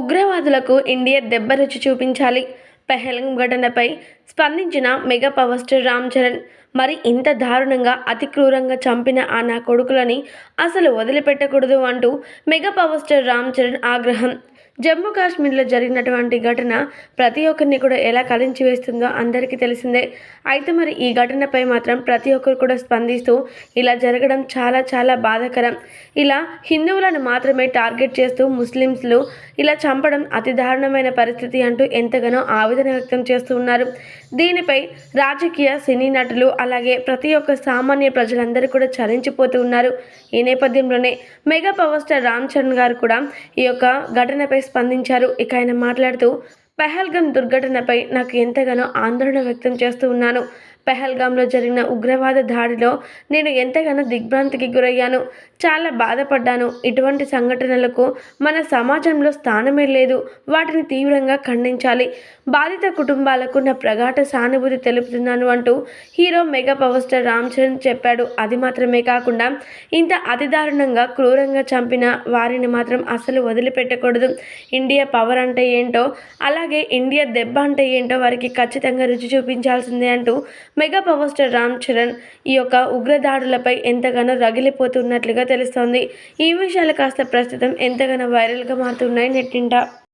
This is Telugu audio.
ఉగ్రవాదులకు ఇండియా దెబ్బ రుచి చూపించాలి. పెహల్గం ఘటనపై స్పందించిన mega power star Ram Charan మరి ఇంత దారుణంగా అతి క్రూరంగా చంపిన ఆ నా కొడుకులని అసలు వదిలిపెట్టకూడదు అంటూ mega power star Ram Charan ఆగ్రహం. జమ్మూ కాశ్మీర్లో జరిగినటువంటి ఘటన ప్రతి ఒక్కరిని కూడా ఎలా కలించి వేస్తుందో అందరికీ తెలిసిందే. అయితే మరి ఈ ఘటనపై మాత్రం ప్రతి ఒక్కరు కూడా స్పందిస్తూ ఇలా జరగడం చాలా చాలా బాధాకరం. ఇలా హిందువులను మాత్రమే టార్గెట్ చేస్తూ ముస్లిమ్స్లు ఇలా చంపడం అతి దారుణమైన పరిస్థితి అంటూ ఎంతగానో ఆవేదన వ్యక్తం చేస్తూ ఉన్నారు. దీనిపై రాజకీయ సినీ నటులు అలాగే ప్రతి ఒక్క సామాన్య ప్రజలందరూ కూడా చలించిపోతూ ఉన్నారు. ఈ నేపథ్యంలోనే mega power star Ram Charan గారు కూడా ఈ యొక్క ఘటనపై స్పందించారు. ఇక ఆయన మాట్లాడుతూ పెహల్గం దుర్ఘటనపై నాకు ఎంతగానో ఆందోళన వ్యక్తం చేస్తూ ఉన్నాను. పెహల్గాంలో జరిగిన ఉగ్రవాద దాడిలో నేను ఎంతగానో దిగ్భ్రాంతికి గురయ్యాను. చాలా బాధపడ్డాను. ఇటువంటి సంఘటనలకు మన సమాజంలో స్థానమే లేదు. వాటిని తీవ్రంగా ఖండించాలి. బాధిత కుటుంబాలకు నా ప్రగాఢ సానుభూతి తెలుపుతున్నాను అంటూ hero mega power star Ram Charan చెప్పాడు. అది మాత్రమే కాకుండా ఇంత అతి దారుణంగా క్రూరంగా చంపిన వారిని మాత్రం అసలు వదిలిపెట్టకూడదు. ఇండియా పవర్ అంటే ఏంటో అలాగే ఇండియా దెబ్బ అంటే ఏంటో వారికి ఖచ్చితంగా రుచి చూపించాల్సిందే అంటూ mega power star Ram Charan ఈ యొక్క ఉగ్రదాడులపై ఎంతగానో రగిలిపోతున్నట్లుగా తెలుస్తోంది. ఈ విషయాలు కాస్త ప్రస్తుతం ఎంతగానో వైరల్గా మారుతున్నాయి నెట్టింట.